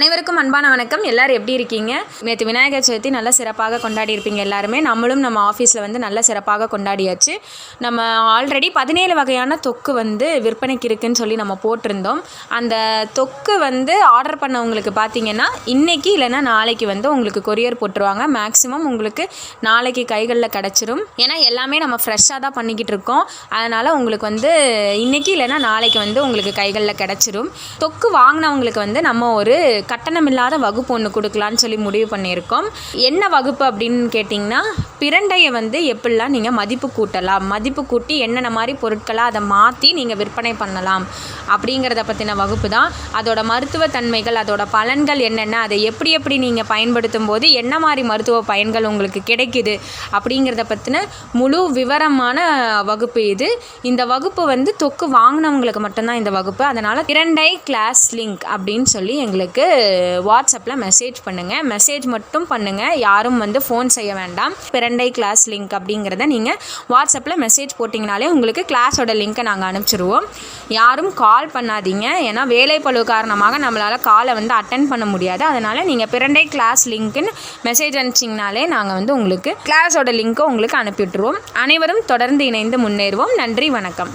அனைவருக்கும் அன்பான வணக்கம். எல்லாரும் எப்படி இருக்கீங்க? நேற்று விநாயகர் சதுர்த்தி நல்லா சிறப்பாக கொண்டாடி இருப்பீங்க எல்லாருமே. நம்மளும் நம்ம ஆஃபீஸில் வந்து நல்ல சிறப்பாக கொண்டாடியாச்சு. நம்ம ஆல்ரெடி பதினேழு வகையான தொக்கு வந்து விற்பனைக்கு இருக்குன்னு சொல்லி நம்ம போட்டிருந்தோம். அந்த தொக்கு வந்து ஆர்டர் பண்ணவங்களுக்கு பார்த்தீங்கன்னா இன்றைக்கி இல்லைன்னா நாளைக்கு வந்து உங்களுக்கு கொரியர் போட்டுருவாங்க. மேக்ஸிமம் உங்களுக்கு நாளைக்கு கைகளில் கிடச்சிரும். ஏன்னா எல்லாமே நம்ம ஃப்ரெஷ்ஷாக தான் பண்ணிக்கிட்டு இருக்கோம். அதனால் உங்களுக்கு வந்து இன்றைக்கி இல்லைன்னா நாளைக்கு வந்து உங்களுக்கு கைகளில் கிடச்சிரும். தொக்கு வாங்கினவங்களுக்கு வந்து நம்ம ஒரு கட்டணமில்லாத வகுப்பு ஒன்று கொடுக்கலான்னு சொல்லி முடிவு பண்ணியிருக்கோம். என்ன வகுப்பு அப்படின்னு கேட்டிங்கன்னா பிரண்டையை வந்து எப்படிலாம் நீங்கள் மதிப்பு கூட்டலாம்? மதிப்பு கூட்டி என்னென்ன மாதிரி பொருட்களாக அதை மாற்றி நீங்கள் விற்பனை பண்ணலாம்? அப்படிங்கிறத பற்றின வகுப்பு தான். அதோட மருத்துவ தன்மைகள் அதோட பலன்கள் என்னென்ன? அதை எப்படி எப்படி நீங்கள் பயன்படுத்தும் போது என்ன மாதிரி மருத்துவ பயன்கள் உங்களுக்கு கிடைக்குது? அப்படிங்கிறத பற்றின முழு விவரமான வகுப்பு இது. இந்த வகுப்பு வந்து தொக்கு வாங்கினவங்களுக்கு மட்டும்தான் இந்த வகுப்பு. அதனால் இரண்டை கிளாஸ் லிங்க் அப்படின்னு சொல்லி எங்களுக்கு வாட்ஸ்அப்பில் மெசேஜ் பண்ணுங்கள் மெசேஜ் மட்டும் பண்ணுங்கள் யாரும் வந்து ஃபோன் செய்ய வேண்டாம். பிரண்டை கிளாஸ் லிங்க் அப்படிங்கிறத நீங்கள் வாட்ஸ்அப்பில் மெசேஜ் போட்டிங்கனாலே உங்களுக்கு கிளாஸோட லிங்க்கை நாங்கள் அனுப்பிச்சிருவோம். யாரும் கால் பண்ணாதீங்க. ஏன்னா வேலைப்பளு காரணமாக நம்மளால் காலை வந்து அட்டன் பண்ண முடியாது. அதனால் நீங்கள் பிரண்டை கிளாஸ் லிங்க்குன்னு மெசேஜ் அனுப்பிச்சிங்கனாலே நாங்கள் வந்து உங்களுக்கு கிளாஸோட லிங்க்கை உங்களுக்கு அனுப்பிவிட்டுருவோம். அனைவரும் தொடர்ந்து இணைந்து முன்னேறுவோம். நன்றி வணக்கம்.